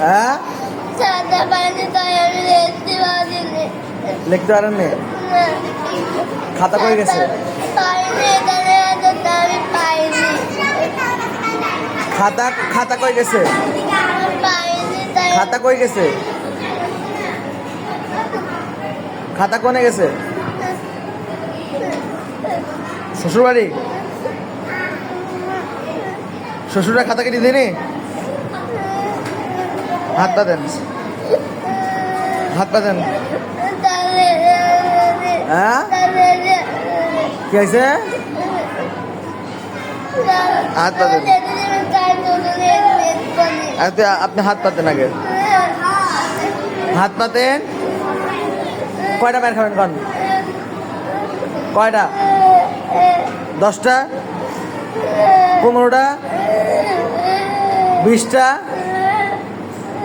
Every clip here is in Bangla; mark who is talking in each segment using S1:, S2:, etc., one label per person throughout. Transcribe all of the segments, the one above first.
S1: হ্যাঁ?
S2: লিখতে
S1: পারেননি? খাতা কই গেছে? খাতা খাতা কই গেছে? খাতা কই গেছে? খাতা কোনে গেছে? শ্বশুর বাড়ি শ্বশুরা খাতা কেটে দিনি হাত পা দেন। হাত পা দেন। হ্যাঁ? কি হয়েছে? হাত পা দেন আপনি হাত পাতেন আগে। হাত পাতেন। কয়টা মার খাবেন কন? কয়টা? দশটা? পনেরোটা? বিশটা?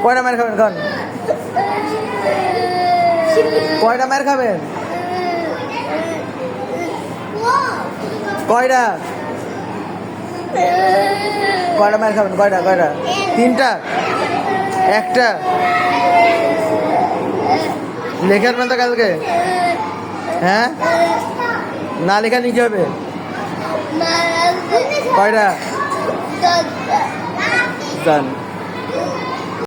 S1: কয়টা মার খাবেন কন কয়টা মার খাবেন? কয়টা? কয়টা মার খাবেন? কয়টা কয়টা? তিনটা? একটা? লেখার তো কালকে? হ্যাঁ? না লেখা নিতে হবে? কয়টা? জান।